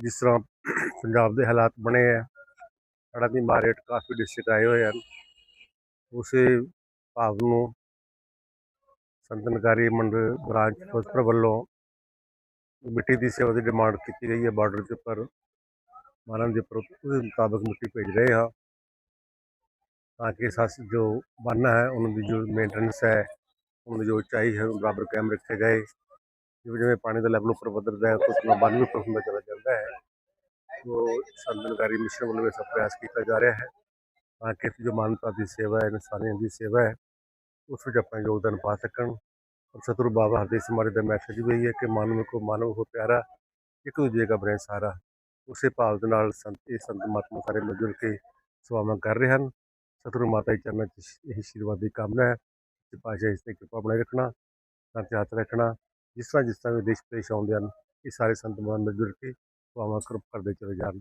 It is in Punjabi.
ਜਿਸ ਤਰ੍ਹਾਂ ਪੰਜਾਬ ਦੇ ਹਾਲਾਤ ਬਣੇ ਆ, ਸਾਡਾ ਦੀ ਮਾਰ ਕਾਫੀ ਡਿਸਟ੍ਰਿਕਟ ਆਏ ਹੋਏ ਹਨ। ਉਸੇ ਭਾਵ ਨੂੰ ਸੰਤਨਕਾਰੀ ਮੰਡਲ ਬ੍ਰਾਂਚ ਫਿਰੋਜ਼ਪੁਰ ਵੱਲੋਂ ਮਿੱਟੀ ਦੀ ਸੇਵਾ ਦੀ ਡਿਮਾਂਡ ਕੀਤੀ ਗਈ ਹੈ ਬਾਰਡਰ ਦੇ ਉੱਪਰ। ਮਾਰਨ ਦੇ ਉੱਪਰ ਉਹਦੇ ਮੁਤਾਬਕ ਮਿੱਟੀ ਭੇਜ ਰਹੇ ਹਾਂ। ਤਾਂ ਕਿ ਸਸ ਜੋ ਬੰਨ ਹੈ, ਉਹਨਾਂ ਦੀ ਜੋ ਮੇਨਟੇਨੈਂਸ ਹੈ, ਉਹਨਾਂ ਦੀ ਜੋ ਉਚਾਈ ਹੈ ਉਹ ਬਰਾਬਰ ਕਾਇਮ ਰੱਖੇ ਗਏ ਜਿਵੇਂ ਜਿਵੇਂ ਪਾਣੀ ਦਾ ਲੈਵਲ ਉੱਪਰ ਵੱਧਦਾ ਹੈ ਕੁਝ ਨਾ ਬੰਨ ਵੀ ਉੱਪਰ ਹੁੰਦਾ ਚਲਾ ਜਾਂਦਾ ਹੈ। ਸੋ ਸੰਤਨਕਾਰੀ ਮਿਸ਼ਨ ਵੱਲੋਂ ਇਹ ਸਭ ਪ੍ਰਯਾਸ ਕੀਤਾ ਜਾ ਰਿਹਾ ਹੈ ਤਾਂ ਕਿ ਜੋ ਮਾਨਵਤਾ ਦੀ ਸੇਵਾ ਹੈ ਇਨਸਾਨੀਅਤ ਦੀ ਸੇਵਾ ਹੈ ਉਸ ਵਿੱਚ ਆਪਣਾ ਯੋਗਦਾਨ ਪਾ ਸਕਣ और सतगुरु बाबा हरदेव सिंह महाराज का मैसेज भी यही है कि मानव को मानव हो प्यारा ਇੱਕ ਦੂਜੇ ਦਾ ਬਣੇ ਸਾਰਾ ਉਸੇ ਭਾਵ ਦੇ ਨਾਲ ਸੰਤ ਇਹ ਸੰਤ ਮਹਾਤਮਾ ਸਾਰੇ ਮਿਲ ਜੁਲ ਕੇ ਸੇਵਾਵਾਂ ਕਰ ਰਹੇ ਹਨ ਸਤਿਗੁਰੂ ਮਾਤਾ ਦੇ ਚਰਨਾਂ 'ਚ ਇਹ ਆਸ਼ੀਰਵਾਦ ਦੀ ਕਾਮਨਾ ਹੈ ਕਿ ਪਾਸ਼ਾ ਇਸ ਤੇ ਕਿਰਪਾ ਬਣਾਈ ਰੱਖਣਾ ਸੰਤ ਹੱਥ ਰੱਖਣਾ ਜਿਸ ਤਰ੍ਹਾਂ ਜਿਸ ਤਰ੍ਹਾਂ ਵੀ ਦੇਸ਼ ਪੇਸ਼ ਆਉਂਦੇ ਹਨ ਇਹ ਸਾਰੇ ਸੰਤ ਮਹਾਨ ਮਿਲ ਜੁਲ ਕੇ ਸੇਵਾਵਾਂ ਕਰ ਕਰਦੇ ਚਲੇ ਜਾਣ